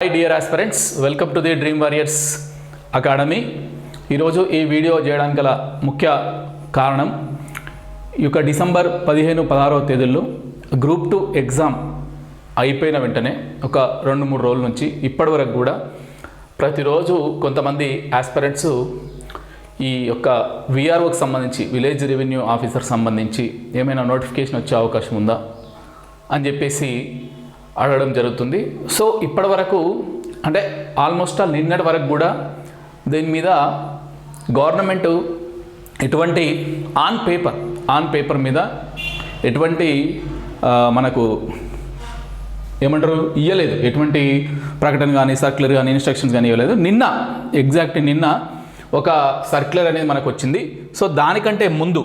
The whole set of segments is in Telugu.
Hi dear aspirants welcome to the dream warriors academy ఈరోజు ఈ వీడియో చేయడానికి గల ముఖ్య కారణం ఈ యొక్క డిసెంబర్ పదిహేను పదహారవ తేదీల్లో గ్రూప్ టూ ఎగ్జామ్ అయిపోయిన వెంటనే ఒక రెండు మూడు రోజుల నుంచి ఇప్పటి వరకు కూడా ప్రతిరోజు కొంతమంది ఆస్పిరెంట్స్ ఈ యొక్క విఆర్ఓకి సంబంధించి విలేజ్ రెవెన్యూ ఆఫీసర్ సంబంధించి ఏమైనా నోటిఫికేషన్ వచ్చే అవకాశం ఉందా అని చెప్పేసి అడగడం జరుగుతుంది. సో ఇప్పటి వరకు అంటే ఆల్మోస్ట్ ఆల్ నిన్నటి వరకు కూడా దీని మీద గవర్నమెంట్ ఎటువంటి ఆన్ పేపర్ ఆన్ పేపర్ మీద ఎటువంటి మనకు ఏమంటారు ఇవ్వలేదు ఎటువంటి ప్రకటన కానీ సర్క్యులర్ కానీ ఇన్స్ట్రక్షన్స్ కానీ ఇవ్వలేదు. నిన్న ఎగ్జాక్ట్ నిన్న ఒక సర్క్యులర్ అనేది మనకు వచ్చింది సో దానికంటే ముందు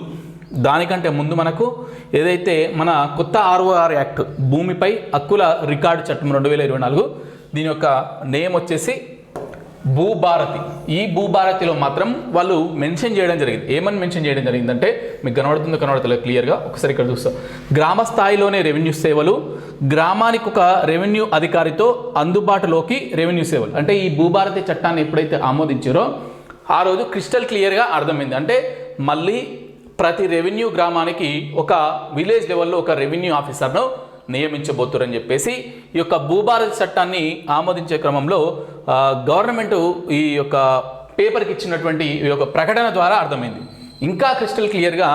దానికంటే ముందు మనకు ఏదైతే మన కొత్త ఆర్ఓఆర్ యాక్ట్ భూమిపై హక్కుల రికార్డు చట్టం రెండు వేల ఇరవై నాలుగు దీని యొక్క నేమ్ వచ్చేసి భూభారతి. ఈ భూభారతిలో మాత్రం వాళ్ళు మెన్షన్ చేయడం జరిగింది. ఏమని మెన్షన్ చేయడం జరిగిందంటే మీకు కనబడుతుందో కనబడతలేదు క్లియర్గా ఒకసారి ఇక్కడ చూస్తాం. గ్రామ స్థాయిలోనే రెవెన్యూ సేవలు గ్రామానికి ఒక రెవెన్యూ అధికారితో అందుబాటులోకి రెవెన్యూ సేవలు. అంటే ఈ భూభారతి చట్టాన్ని ఎప్పుడైతే ఆమోదించారో ఆ రోజు క్రిస్టల్ క్లియర్గా అర్థమైంది. అంటే మళ్ళీ ప్రతి రెవెన్యూ గ్రామానికి ఒక విలేజ్ లెవెల్లో ఒక రెవెన్యూ ఆఫీసర్ను నియమించబోతురని చెప్పేసి ఈ యొక్క భూభారతి చట్టాన్ని ఆమోదించే క్రమంలో గవర్నమెంట్ ఈ యొక్క పేపర్కి ఇచ్చినటువంటి ఈ యొక్క ప్రకటన ద్వారా అర్థమైంది. ఇంకా క్రిస్టల్ క్లియర్గా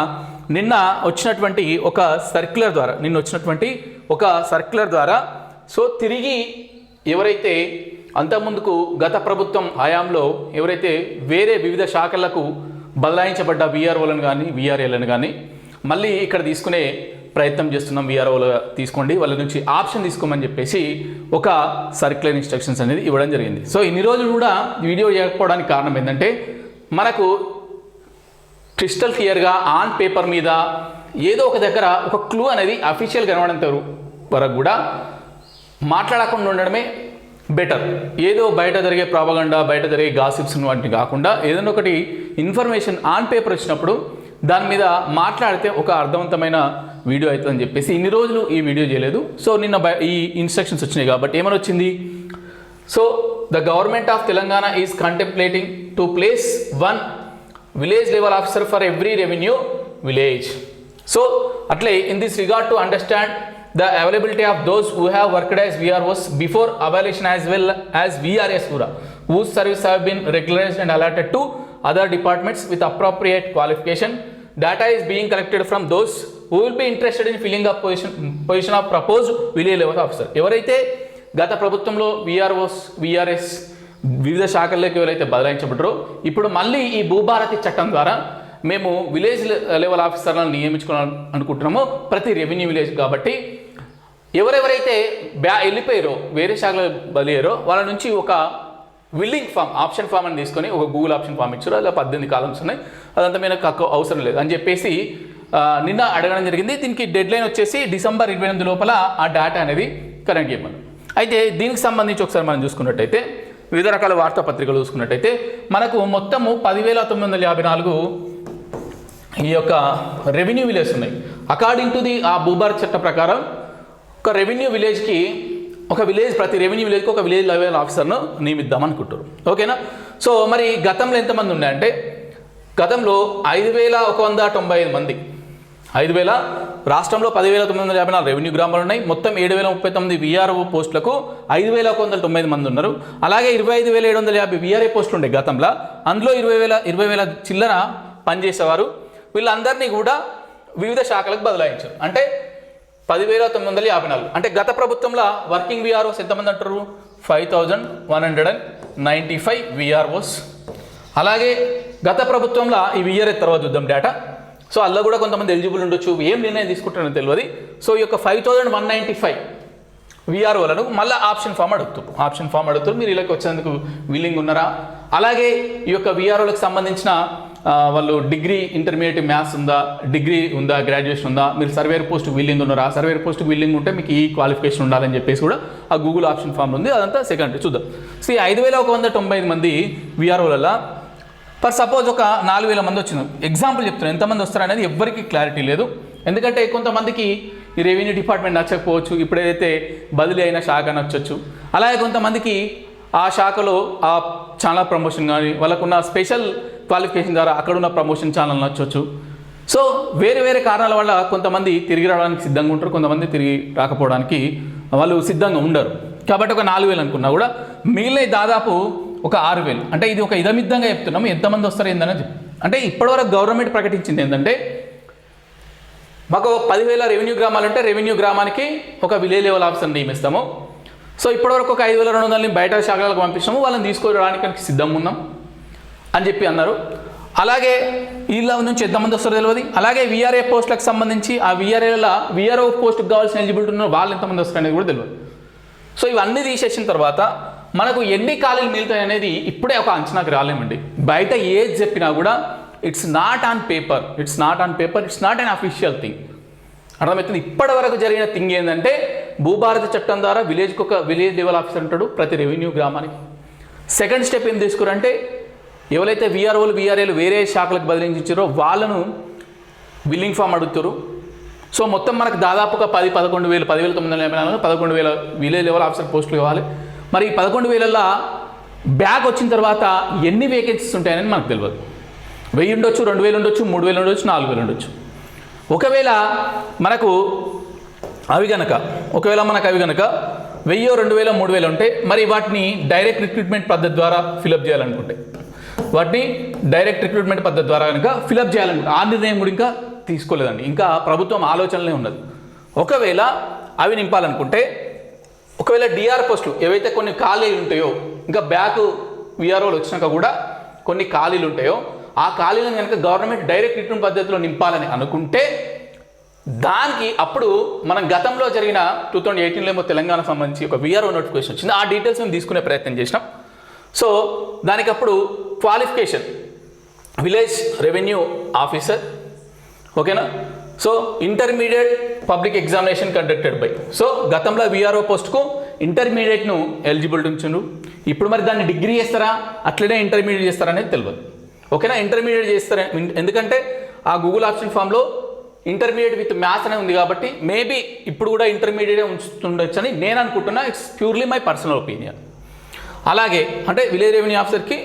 నిన్న వచ్చినటువంటి ఒక సర్క్యులర్ ద్వారా నిన్న వచ్చినటువంటి ఒక సర్క్యులర్ ద్వారా సో తిరిగి ఎవరైతే అంతకుముందుకు గత ప్రభుత్వం హయాంలో ఎవరైతే వేరే వివిధ శాఖలకు బదలాయించబడ్డ విఆర్ఓలను కానీ విఆర్ఏలను కానీ మళ్ళీ ఇక్కడ తీసుకునే ప్రయత్నం చేస్తున్నాం విఆర్ఓలు తీసుకోండి. వాళ్ళ నుంచి ఆప్షన్ తీసుకోమని చెప్పేసి ఒక సర్క్యులర్ ఇన్స్ట్రక్షన్స్ అనేది ఇవ్వడం జరిగింది. సో ఇన్ని రోజులు కూడా వీడియో చేయకపోవడానికి కారణం ఏంటంటే మనకు క్రిస్టల్ క్లియర్గా ఆన్ పేపర్ మీద ఏదో ఒక దగ్గర ఒక క్లూ అనేది అఫీషియల్ కనబడంత వరకు కూడా మాట్లాడకుండా ఉండడమే బెటర్. ఏదో బయట జరిగే ప్రాపగండా బయట జరిగే గాసిప్స్ వంటివి కాకుండా ఏదైనా ఒకటి ఇన్ఫర్మేషన్ ఆన్ పేపర్ వచ్చినప్పుడు దాని మీద మాట్లాడితే ఒక అర్థవంతమైన వీడియో అవుతుందని చెప్పేసి ఇన్ని రోజులు ఈ వీడియో చేయలేదు. సో నిన్న ఈ ఇన్స్ట్రక్షన్స్ వచ్చినాయి కాబట్టి ఏమని వచ్చింది? So the government of Telangana is contemplating to place one village level officer for every revenue village so అట్లే in this regard to understand the availability of those who have worked as VROs before abolition as well as VRS URA, whose service have been regularized and allotted to other departments with appropriate qualification. Data is being collected from those who will be interested in filling up position, position of proposed village level officer. ఎవరైతే గత ప్రభుత్వంలో విఆర్ఓస్ విఆర్ఎస్ వివిధ శాఖల్లోకి ఎవరైతే బదలాయించబడ్డారో ఇప్పుడు మళ్ళీ ఈ భూభారతి చట్టం ద్వారా మేము విలేజ్ లెవెల్ ఆఫీసర్లను నియమించుకోవాలని అనుకుంటున్నామో. ప్రతి రెవెన్యూ విలేజ్ కాబట్టి ఎవరెవరైతే బ్యా వెళ్ళిపోయారో వేరే శాఖలో బలియారో వాళ్ళ నుంచి ఒక విల్లింగ్ ఫామ్ ఆప్షన్ ఫామ్ అని తీసుకొని ఒక గూగుల్ ఆప్షన్ ఫామ్ ఇచ్చారు. అలా పద్దెనిమిది కాలమ్స్ ఉన్నాయి. అదంతా మీద అవసరం లేదు అని చెప్పేసి నిన్న అడగడం జరిగింది. దీనికి డెడ్ లైన్ వచ్చేసి డిసెంబర్ ఇరవై ఎనిమిది లోపల ఆ డేటా అనేది కరెంట్ చేయమని. అయితే దీనికి సంబంధించి ఒకసారి మనం చూసుకున్నట్టయితే వివిధ రకాల వార్తాపత్రికలు చూసుకున్నట్టయితే మనకు మొత్తము పదివేల తొమ్మిది వందల యాభై నాలుగు ఈ యొక్క రెవెన్యూ విలేజ్ ఉన్నాయి. అకార్డింగ్ టు ది ఆ భూభారత్ చట్ట ప్రకారం ఒక రెవెన్యూ విలేజ్కి ఒక విలేజ్ ప్రతి రెవెన్యూ విలేజ్కి ఒక విలేజ్ లెవెల్ ఆఫీసర్ను నియమిద్దాం అనుకుంటారు ఓకేనా సో మరి గతంలో ఎంతమంది ఉన్నాయంటే గతంలో ఐదు వేల ఒక వంద తొంభై ఐదు మంది. ఐదు వేల రాష్ట్రంలో పదివేల తొమ్మిది వందల యాభై నాలుగు రెవెన్యూ గ్రామాలు ఉన్నాయి. మొత్తం ఏడు వేల ముప్పై తొమ్మిది విఆర్ఓ పోస్టులకు ఐదు వేల ఒక వందల తొంభై ఐదు మంది ఉన్నారు. అలాగే ఇరవై ఐదు వేల ఏడు వందల యాభై విఆర్ఏ పోస్టులు ఉండే గతంలో అందులో ఇరవై వేల ఇరవై వేల చిల్లర పనిచేసేవారు. వీళ్ళందరినీ కూడా వివిధ శాఖలకు బదలాయించారు అంటే పదివేల తొమ్మిది వందల యాభై నాలుగు. అంటే గత ప్రభుత్వంలో వర్కింగ్ విఆర్ఓస్ ఎంతమంది అంటారు? Five thousand one hundred and ninety five VROs అలాగే గత ప్రభుత్వంలో ఈ విఆర్ఏ తర్వాత చూద్దాం డేటా సో అందులో కూడా కొంతమంది ఎలిజిబుల్ ఉండొచ్చు. ఏం నిర్ణయం తీసుకుంటారో తెలియదు. సో ఈ యొక్క five thousand one ninety five విఆర్ఓలను మళ్ళీ ఆప్షన్ ఫామ్ అడుగుతారు ఆప్షన్ ఫామ్ అడుగుతారు మీరు ఇలాకి వచ్చేందుకు విల్లింగ్ ఉన్నారా? అలాగే ఈ యొక్క విఆర్ఓలకు సంబంధించిన వాళ్ళు డిగ్రీ ఇంటర్మీడియట్ మ్యాథ్స్ ఉందా డిగ్రీ ఉందా గ్రాడ్యుయేషన్ ఉందా మీరు సర్వేర్ పోస్ట్ విల్లింగ్ ఉన్నారా? సర్వేర్ పోస్ట్ విల్లింగ్ ఉంటే మీకు ఈ క్వాలిఫికేషన్ ఉండాలని చెప్పేసి కూడా ఆ గూగుల్ ఆప్షన్ ఫామ్ ఉంది. అదంతా సెకండ్ చూద్దాం. సో ఈ ఐదు వేల ఒక వంద తొంభై ఐదు మంది విఆర్ఓలలో. ఫర్ సపోజ్ ఒక నాలుగు వేల మంది వచ్చినారు. ఎగ్జాంపుల్ చెప్తున్నాను ఎంతమంది వస్తారనేది ఎవ్వరికి క్లారిటీ లేదు. ఎందుకంటే కొంతమందికి ఈ రెవెన్యూ డిపార్ట్మెంట్ నచ్చకపోవచ్చు. ఇప్పుడైతే బదిలీ అయిన శాఖ నచ్చచ్చు. అలాగే కొంతమందికి ఆ శాఖలో ఆ చాలా ప్రమోషన్ కానీ వాళ్ళకున్న స్పెషల్ క్వాలిఫికేషన్ ద్వారా అక్కడున్న ప్రమోషన్ ఛానల్ నచ్చొచ్చు. సో వేరే వేరే కారణాల వల్ల కొంతమంది తిరిగి రావడానికి సిద్ధంగా ఉంటారు కొంతమంది తిరిగి రాకపోవడానికి వాళ్ళు సిద్ధంగా ఉండరు. కాబట్టి ఒక నాలుగు వేలు అనుకున్నా కూడా మిగిలిన దాదాపు ఒక ఆరు వేలు. అంటే ఇది ఒక ఇదమిద్దంగా చెప్తున్నాము ఎంతమంది వస్తారు ఏందని అంటే ఇప్పటివరకు గవర్నమెంట్ ప్రకటించింది ఏంటంటే మాకు పదివేల రెవెన్యూ గ్రామాలు అంటే రెవెన్యూ గ్రామానికి ఒక విలేజ్ లెవెల్ ఆఫీసర్ నియమిస్తాము. సో ఇప్పటివరకు ఒక ఐదు వేల రెండు వందలని బయట శాఖలకు పంపిస్తాము వాళ్ళని తీసుకురావడానికి సిద్ధంగా ఉన్నాం. అని చెప్పి అన్నారు. అలాగే వీళ్ళ నుంచి ఎంతమంది వస్తారో తెలియదు అలాగే విఆర్ఏ పోస్టులకు సంబంధించి ఆ విఆర్ఏల విఆర్ఓ పోస్టుకు కావాల్సిన ఎలిజిబిలిటీ ఉన్న వాళ్ళు ఎంతమంది వస్తారు అనేది కూడా తెలియదు సో ఇవన్నీ తీసేసిన తర్వాత మనకు ఎన్ని ఖాళీలు మిగులుతాయి అనేది ఇప్పుడే ఒక అంచనాకు రాలేమండి. బయట ఏది చెప్పినా కూడా it's not on paper it's not on paper it's not an official thing అర్థమవుతుంది? ఇప్పటి వరకు జరిగిన థింగ్ ఏంటంటే భూభారత చట్టం ద్వారా విలేజ్కి ఒక విలేజ్ లెవెల్ ఆఫీసర్ ఉంటాడు ప్రతి రెవెన్యూ గ్రామానికి. సెకండ్ స్టెప్ ఏం తీసుకురంటే ఎవరైతే విఆర్ఓలు విఆర్ఏలు వేరే శాఖలకు బదిలించారో వాళ్ళను బిల్లింగ్ ఫామ్ అడుగుతారు. సో మొత్తం మనకు దాదాపుగా పది పదకొండు వేలు పదివేల తొమ్మిది వందల ఎనభై నాలుగు పదకొండు వేల విలేజ్ లెవెల్ ఆఫీసర్ పోస్టులు కావాలి మరి ఈ పదకొండు వేలల్లో బ్యాక్ వచ్చిన తర్వాత ఎన్ని వేకెన్సీస్ ఉంటాయని మనకు తెలియదు వెయ్యి ఉండొచ్చు రెండు వేలు ఉండొచ్చు మూడు వేలు ఉండొచ్చు నాలుగు వేలు ఉండొచ్చు. ఒకవేళ మనకు అవి గనక ఒకవేళ మనకు అవి గనక వెయ్యో రెండు వేల మూడు వేలు ఉంటే మరి వాటిని డైరెక్ట్ రిక్రూట్మెంట్ పద్ధతి ద్వారా ఫిలప్ చేయాలనుకుంటే. వాటిని డైరెక్ట్ రిక్రూట్మెంట్ పద్ధతి ద్వారా కనుక ఫిలప్ చేయాలనుకుంటే ఆ నిర్ణయం కూడా ఇంకా తీసుకోలేదండి. ఇంకా ప్రభుత్వం ఆలోచనలే ఉన్నది. ఒకవేళ అవి నింపాలనుకుంటే ఒకవేళ డిఆర్ పోస్టులు ఏవైతే కొన్ని ఖాళీలు ఉంటాయో ఇంకా బ్యాక్ విఆర్ఓలు వచ్చినాక కూడా కొన్ని ఖాళీలు ఉంటాయో ఆ ఖాళీలను కనుక గవర్నమెంట్ డైరెక్ట్ రిక్రూట్మెంట్ పద్ధతిలో నింపాలని అనుకుంటే దానికి అప్పుడు మనం గతంలో జరిగిన టూ థౌజండ్ ఎయిటీన్లో ఏమో తెలంగాణ సంబంధించి ఒక విఆర్ఓ నోటిఫికేషన్ వచ్చింది. ఆ డీటెయిల్స్ మేము తీసుకునే ప్రయత్నం చేసినాం. సో దానికి అప్పుడు క్వాలిఫికేషన్. Village revenue officer. ఓకేనా? So intermediate public examination conducted by. So గతంలో విఆర్ఓ పోస్ట్కు ఇంటర్మీడియట్ను ఎలిజిబిలిటీ ఉంచుండ్రు ఇప్పుడు మరి దాన్ని డిగ్రీ చేస్తారా? అట్లనే ఇంటర్మీడియట్ చేస్తారా అనేది తెలియదు ఓకేనా? ఇంటర్మీడియట్ చేస్తారా? ఎందుకంటే ఆ గూగుల్ ఆప్షన్ ఫామ్లో ఇంటర్మీడియట్ విత్ మ్యాథ్స్ అనే ఉంది కాబట్టి మేబీ ఇప్పుడు కూడా ఇంటర్మీడియట్ ఉంచుతుండొచ్చు అని నేను అనుకుంటున్నా. It's purely my personal opinion. అలాగే అంటే విలేజ్ రెవెన్యూ ఆఫీసర్కి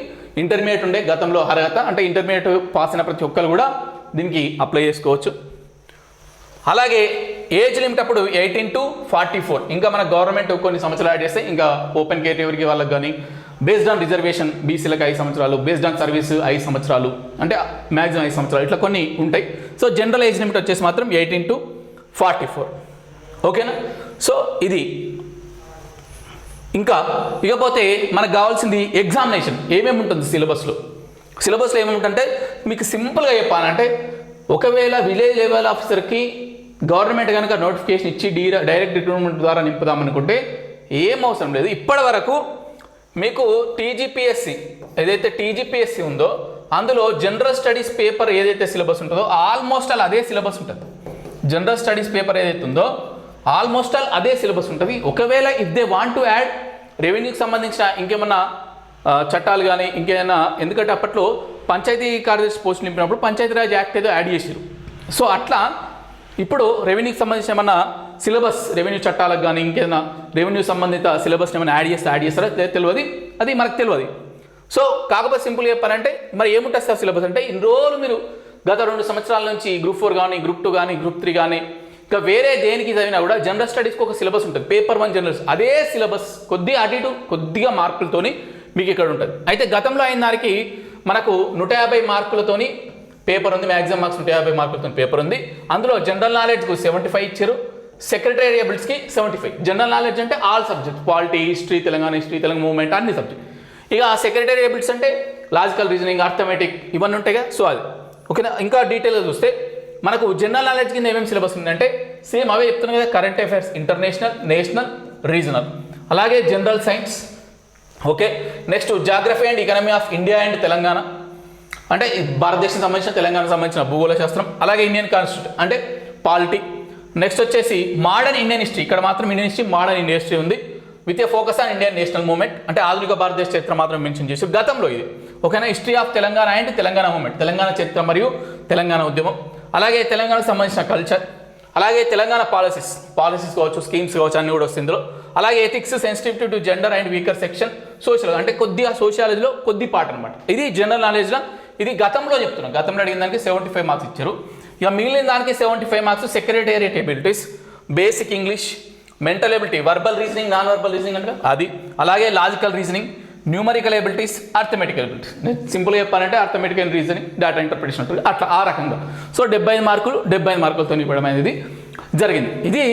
ఇంటర్మీడియట్ ఉండే గతంలో అర్హత అంటే ఇంటర్మీడియట్ పాస్ అయిన ప్రతి ఒక్కరు కూడా దీనికి అప్లై చేసుకోవచ్చు. అలాగే ఏజ్ లిమిట్ అప్పుడు ఎయిటీన్ టు ఫార్టీ ఫోర్. ఇంకా మన గవర్నమెంట్ కొన్ని సంవత్సరాలు యాడ్ చేస్తే ఇంకా ఓపెన్ కేటగిరీకి వాళ్ళకి కానీ బేస్డ్ ఆన్ రిజర్వేషన్ బీసీలకు ఐదు సంవత్సరాలు బేస్డ్ ఆన్ సర్వీస్ ఐదు సంవత్సరాలు అంటే మ్యాక్సిమం ఐదు సంవత్సరాలు ఇట్లా కొన్ని ఉంటాయి. సో జనరల్ ఏజ్ లిమిట్ వచ్చేసి మాత్రం ఎయిటీన్ టు ఫార్టీ ఫోర్. ఓకేనా? సో ఇది ఇంకా ఇకపోతే మనకు కావాల్సింది ఎగ్జామినేషన్ ఏమేమి ఉంటుంది సిలబస్లో? సిలబస్లో ఏమేమి మీకు సింపుల్గా చెప్పాలంటే ఒకవేళ విలేజ్ లెవెల్ ఆఫీసర్కి గవర్నమెంట్ కనుక నోటిఫికేషన్ ఇచ్చి డీ డైరెక్ట్ రిక్రూట్మెంట్ ద్వారా నింపుదామనుకుంటే ఏం అవసరం లేదు. ఇప్పటి వరకు మీకు టీజీపీఎస్సి ఏదైతే టీజీపీఎస్సి ఉందో అందులో జనరల్ స్టడీస్ పేపర్ ఏదైతే సిలబస్ ఉంటుందో ఆల్మోస్ట్ ఆల్ అదే సిలబస్ ఉంటుంది. జనరల్ స్టడీస్ పేపర్ ఏదైతే ఉందో ఆల్మోస్ట్ ఆల్ అదే సిలబస్ ఉంటుంది. ఒకవేళ if they want to add రెవెన్యూకి సంబంధించిన ఇంకేమన్నా చట్టాలు కానీ ఇంకేమైనా ఎందుకంటే అప్పట్లో పంచాయతీ కార్యదర్శి పోస్ట్ నింపినప్పుడు పంచాయతీరాజ్ యాక్ట్ ఏదో యాడ్ చేసారు సో అట్లా ఇప్పుడు రెవెన్యూకి సంబంధించిన ఏమన్నా సిలబస్ రెవెన్యూ చట్టాలకు కానీ ఇంకేదైనా రెవెన్యూ సంబంధిత సిలబస్ ఏమైనా యాడ్ చేస్తే యాడ్ చేస్తారా? తెలియదు. అది మనకు తెలియదు. సో కాకపోతే సింపుల్ చెప్పాలంటే మరి ఏముంటుంది సార్ సిలబస్ అంటే ఇన్ని రోజులు మీరు గత రెండు సంవత్సరాల నుంచి గ్రూప్ ఫోర్ కానీ గ్రూప్ టూ కానీ గ్రూప్ త్రీ కానీ ఇంకా వేరే దేనికి చదివినా కూడా జనరల్ స్టడీస్కి ఒక సిలబస్ ఉంటుంది. పేపర్ వన్ జనరల్స్ అదే సిలబస్ కొద్దిగా అటు ఇటు కొద్దిగా మార్కులతోని మీకు ఇక్కడ ఉంటుంది. అయితే గతంలో అయిన దానికి మనకు నూట యాభై మార్కులతోని పేపర్ ఉంది మ్యాక్సిమం మార్క్స్ నూట యాభై మార్కులతో పేపర్ ఉంది. అందులో జనరల్ నాలెడ్జ్కు సెవెంటీ ఫైవ్ ఇచ్చారు. సెక్రటేరియబుల్స్కి సెవెంటీ ఫైవ్ జనరల్ నాలెడ్జ్ అంటే all subject polity history Telangana history Telangana movement అన్ని సబ్జెక్ట్ ఇక సెక్రటేరియబుల్స్ అంటే లాజికల్ రీజనింగ్ అర్థమెటిక్ ఇవన్నీ ఉంటాయి కదా. సో అది. ఓకేనా ఇంకా డీటెయిల్గా చూస్తే మనకు జనరల్ నాలెడ్జ్ కింద ఏమేమి సిలబస్ ఉందంటే సేమ్ అవే చెప్తున్నాం కదా current affairs international national regional అలాగే general science okay next geography and economy of India and Telangana అంటే భారతదేశం సంబంధించిన తెలంగాణ సంబంధించిన భూగోళ శాస్త్రం అలాగే ఇండియన్ కాన్స్టిట్యూట్ అంటే పాలిటీ నెక్స్ట్ వచ్చేసి మోడర్న్ ఇండియన్ హిస్టరీ ఇక్కడ మాత్రం Indian history modern Indian history ఉంది. With a focus on Indian national movement అంటే ఆధునిక భారతదేశ చరిత్ర మాత్రం మెన్షన్ చేసి గతంలో ఇది. ఓకేనా history of Telangana and Telangana movement Telangana చరిత్ర మరియు తెలంగాణ ఉద్యమం. అలాగే తెలంగాణకు సంబంధించిన కల్చర్ అలాగే తెలంగాణ పాలసీస్ పాలసీస్ కావచ్చు స్కీమ్స్ కావచ్చు అన్ని కూడా వస్తుంది ఇందులో. అలాగే ethics sensitivity to gender and weaker section social అంటే కొద్దిగా సోషాలజీలో కొద్ది పాట అనమాట ఇది జనరల్ నాలెడ్జ్లో ఇది గతంలో చెప్తున్నాం. గతంలో అడిగిన దానికి సెవెంటీ ఫైవ్ మార్క్స్ ఇచ్చారు. ఇక మిగిలిన దానికి seventy five marks secretariat abilities basic English mental ability verbal reasoning non verbal reasoning అంటే అది. అలాగే logical reasoning numerical abilities arithmetical abilities నేను సింపుల్గా చెప్పాలంటే అర్థమెటికల్ రీజనింగ్ డేటా ఇంటర్ప్రిటేషన్ ఉంటుంది. అట్లా ఆ రకంగా. సో డెబ్బై ఐదు మార్కులు డెబ్బై ఐదు మార్కులతో ఇవ్వడం అనేది జరిగింది. ఇది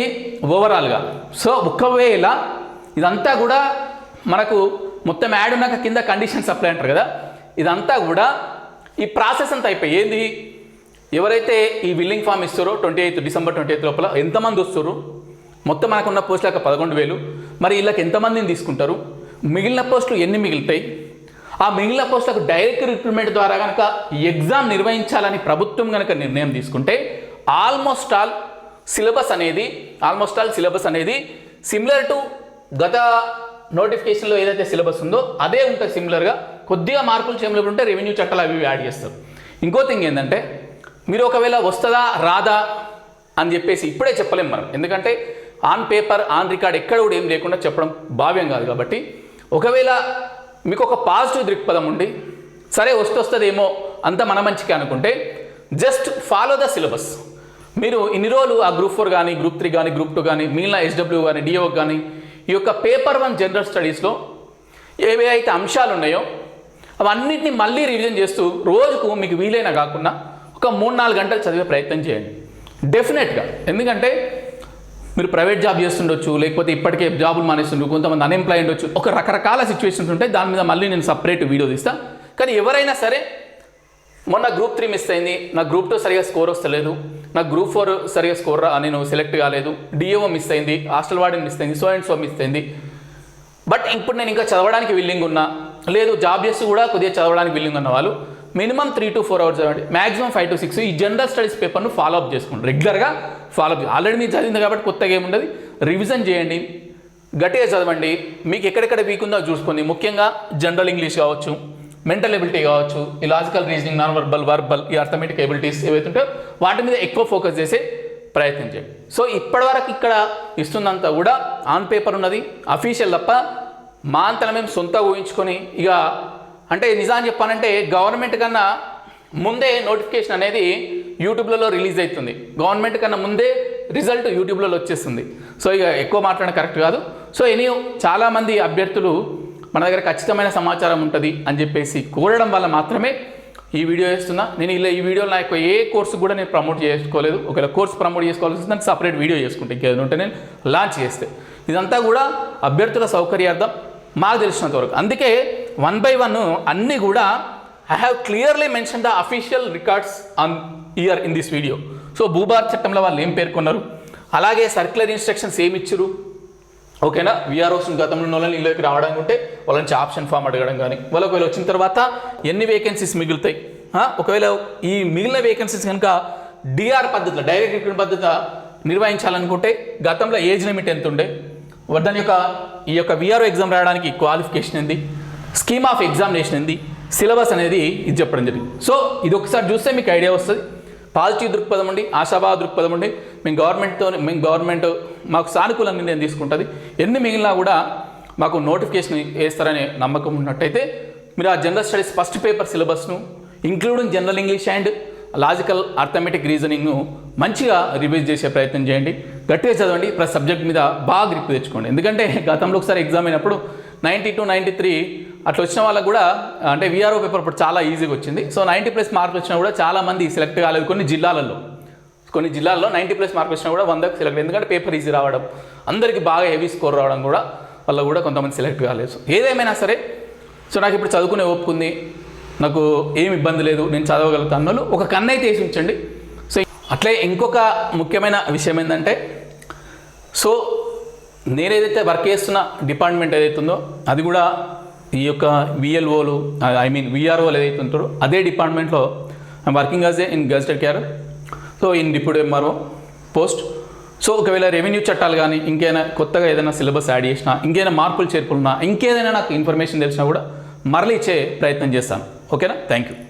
ఓవరాల్గా సో ఒకవేళ ఇదంతా కూడా మనకు మొత్తం యాడ్ ఉన్నాక కింద కండిషన్స్ అప్లై అంటారు కదా ఇదంతా కూడా ఈ ప్రాసెస్ అంతా అయిపోయి ఏంది? ఎవరైతే ఈ విల్లింగ్ ఫామ్ ఇస్తారో twenty eighth December twenty eighth లోపల ఎంతమంది వస్తారు? మొత్తం మనకున్న పోస్టులకు పదకొండు వేలు. మరి వీళ్ళకి ఎంతమందిని తీసుకుంటారు? మిగిలిన పోస్టులు ఎన్ని మిగులుతాయి? ఆ మిగిలిన పోస్టులకు డైరెక్ట్ రిక్రూట్మెంట్ ద్వారా కనుక ఎగ్జామ్ నిర్వహించాలని ప్రభుత్వం కనుక నిర్ణయం తీసుకుంటే ఆల్మోస్ట్ ఆల్ సిలబస్ అనేది ఆల్మోస్ట్ ఆల్ సిలబస్ అనేది సిమిలర్ టు గత నోటిఫికేషన్లో ఏదైతే సిలబస్ ఉందో అదే ఉంటుంది సిమిలర్గా. కొద్దిగా మార్పులు చేమలు ఉంటే రెవెన్యూ చట్టాలు అవి యాడ్ చేస్తారు. ఇంకో థింగ్ ఏంటంటే మీరు ఒకవేళ వస్తుందా రాదా అని చెప్పేసి ఇప్పుడే చెప్పలేము మనం. ఎందుకంటే ఆన్ పేపర్ ఆన్ రికార్డ్ ఎక్కడ కూడా ఏం లేకుండా చెప్పడం భావ్యం కాదు కాబట్టి ఒకవేళ మీకు ఒక పాజిటివ్ దృక్పథం ఉండి సరే వస్తొస్తుందేమో అంత మన మంచిగా అనుకుంటే జస్ట్ ఫాలో ద సిలబస్. మీరు ఇన్ని రోజులు ఆ గ్రూప్ ఫోర్ కానీ గ్రూప్ త్రీ కానీ గ్రూప్ టూ కానీ మిగిలిన ఎస్డబ్ల్యూ కానీ డిఓ కానీ ఈ యొక్క పేపర్ వన్ జనరల్ స్టడీస్లో ఏవే అయితే అంశాలు ఉన్నాయో అవన్నిటిని మళ్ళీ రివిజన్ చేస్తూ రోజుకు మీకు వీలైన కాకుండా ఒక మూడు నాలుగు గంటలు చదివే ప్రయత్నం చేయండి. డెఫినెట్గా ఎందుకంటే మీరు ప్రైవేట్ జాబ్ చేస్తుండొచ్చు లేకపోతే ఇప్పటికే జాబులు మానేస్తుండ్రు కొంతమంది అన్ఎంప్లాయ్ ఉండొచ్చు ఒక రకరకాల సిచ్యువేషన్స్ ఉంటాయి దాని మీద మళ్ళీ నేను సపరేట్ వీడియో తీస్తా. కానీ ఎవరైనా సరే మొన్న గ్రూప్ త్రీ మిస్ అయింది నా గ్రూప్ టూ సరిగా స్కోర్ వస్తలేదు నా గ్రూప్ ఫోర్ సరిగా స్కోర్ రా- నేను సెలెక్ట్ కాలేదు డిఏఓ మిస్ అయింది హాస్టల్ వార్డెన్ మిస్ అయింది సో అండ్ సో మిస్ అయింది. బట్ ఇప్పుడు నేను ఇంకా చదవడానికి విల్లింగ్ ఉన్నా లేదు జాబ్ చేస్తూ కూడా కొద్దిగా చదవడానికి విల్లింగ్ ఉన్న వాళ్ళు. Minimum three to four hours చదవండి. మాక్సిమం ఫైవ్ టు సిక్స్ ఈ జనరల్ స్టడీస్ పేపర్ను ఫాలో అప్ చేసుకోండి. రెగ్యులర్గా ఫాలో అప్ ఆల్రెడీ మీరు చదివింది కాబట్టి కొత్తగా ఏముండదు రివిజన్ చేయండి. గట్టిగా చదవండి. మీకు ఎక్కడెక్కడ వీక్ ఉందో చూసుకోండి. ముఖ్యంగా జనరల్ ఇంగ్లీష్ కావచ్చు మెంటల్ ఎబిలిటీ కావచ్చు ఈ logical reasoning non verbal verbal ఈ అర్థమెటిక్ ఎబిలిటీస్ ఏవైతే ఉంటాయో వాటి మీద ఎక్కువ ఫోకస్ చేసే ప్రయత్నం చేయండి. సో ఇప్పటివరకు ఇక్కడ ఇస్తున్నంత కూడా ఆన్ పేపర్ ఉన్నది. అఫీషియల్ తప్ప మా అంతలో మేము సొంత ఊహించుకొని ఇక అంటే నిజాన్ని చెప్పానంటే గవర్నమెంట్ కన్నా ముందే నోటిఫికేషన్ అనేది యూట్యూబ్లలో రిలీజ్ అవుతుంది. గవర్నమెంట్ కన్నా ముందే రిజల్ట్ యూట్యూబ్లలో వచ్చేస్తుంది. సో ఇక ఎక్కువ మాట్లాడడం కరెక్ట్ కాదు. సో ఎనీ చాలామంది అభ్యర్థులు మన దగ్గర ఖచ్చితమైన సమాచారం ఉంటుంది అని చెప్పేసి కోరడం వల్ల మాత్రమే ఈ వీడియో చేస్తున్నా. నేను ఇలా ఈ వీడియోలో నా యొక్క ఏ కోర్సు కూడా నేను ప్రమోట్ చేసుకోలేదు. ఒకవేళ కోర్స్ ప్రమోట్ చేసుకోవాల్సి వస్తే దానికి సపరేట్ వీడియో చేసుకుంటే. ఇంకేదైనా ఉంటే నేను లాంచ్ చేస్తే. ఇదంతా కూడా అభ్యర్థుల సౌకర్యార్థం. మాకు తెలిసినంత వరకు. అందుకే వన్ బై వన్ అన్నీ కూడా I have clearly mention the official records on year in this video so భూభార్ చట్టంలో వాళ్ళు ఏం పేర్కొన్నారు? అలాగే సర్క్యులర్ ఇన్స్ట్రక్షన్స్ ఏమి ఇచ్చారు? ఓకేనా విఆర్ఓస్ గతంలో ఉన్న వాళ్ళని ఇళ్ళకి రావడానికి ఉంటే వాళ్ళ నుంచి ఆప్షన్ ఫామ్ అడగడం కానీ వాళ్ళు ఒకవేళ వచ్చిన తర్వాత ఎన్ని వేకెన్సీస్ మిగులుతాయి? ఒకవేళ ఈ మిగిలిన వేకెన్సీస్ కనుక డిఆర్ పద్ధతిలో డైరెక్ట్ రిక్రూట్మెంట్ పద్ధతిలో నిర్వహించాలనుకుంటే గతంలో ఏజ్ లిమిట్ ఎంత ఉండే దాని యొక్క ఈ యొక్క విఆర్ఓ ఎగ్జామ్ రాయడానికి క్వాలిఫికేషన్ ఏంది? స్కీమ్ ఆఫ్ ఎగ్జామినేషన్ ఏంది? సిలబస్ అనేది ఇది చెప్పడం జరిగింది. సో ఇది ఒకసారి చూస్తే మీకు ఐడియా వస్తుంది. పాజిటివ్ దృక్పథం ఉండి ఆశాభావ దృక్పథం ఉండి మేము గవర్నమెంట్తో మేము గవర్నమెంట్ మాకు సానుకూల నిర్ణయం తీసుకుంటుంది. ఎన్ని మిగిలినా కూడా మాకు నోటిఫికేషన్ వేస్తారనే నమ్మకం ఉన్నట్టయితే మీరు ఆ జనరల్ స్టడీస్ ఫస్ట్ పేపర్ సిలబస్ను including general English and logical arithmetic రీజనింగ్ను మంచిగా రివైజ్ చేసే ప్రయత్నం చేయండి. గట్టిగా చదవండి ప్రతి సబ్జెక్ట్ మీద బాగా గ్రిప్ తెచ్చుకోండి. ఎందుకంటే గతంలో ఒకసారి ఎగ్జామ్ అయినప్పుడు నైంటీ టు నైంటీ త్రీ అట్లా వచ్చిన వాళ్ళకు కూడా అంటే విఆర్ఓ పేపర్ ఇప్పుడు చాలా ఈజీగా వచ్చింది. సో నైంటీ ప్లస్ మార్క్స్ వచ్చినా కూడా చాలా మంది సెలెక్ట్ కాలేదు కొన్ని జిల్లాలలో. కొన్ని జిల్లాల్లో నైంటీ ప్లస్ మార్క్స్ వచ్చినా కూడా వందకు సెలెక్ట్ ఎందుకంటే పేపర్ ఈజీ రావడం అందరికీ బాగా హెవీ స్కోర్ రావడం కూడా వల్ల కూడా కొంతమంది సెలెక్ట్ కాలేదు. సో ఏదేమైనా సరే సో నాకు ఇప్పుడు చదువుకునే ఒప్పుకుంది నాకు ఏమి ఇబ్బంది లేదు నేను చదవగలుగుతాను వాళ్ళు ఒక కన్ను అయితే వేసి ఉంచండి. సో అట్లే ఇంకొక ముఖ్యమైన విషయం ఏంటంటే సో నేను ఏదైతే వర్క్ చేస్తున్న డిపార్ట్మెంట్ ఏదైతే ఉందో అది కూడా ఈ యొక్క విఎల్ఓలు ఐ మీన్ విఆర్ఓలు ఏదైతే ఉంటారో అదే డిపార్ట్మెంట్లో working as a in gazetted cadre so in deputy MRO post so ఒకవేళ రెవెన్యూ చట్టాలు కానీ ఇంకేమైనా కొత్తగా ఏదైనా సిలబస్ యాడ్ చేసినా ఇంకేమైనా మార్పులు చేర్పులున్నా ఇంకేదైనా నాకు ఇన్ఫర్మేషన్ తెలిసినా కూడా మరలిచ్చే ప్రయత్నం చేస్తాను. okay na? Thank you.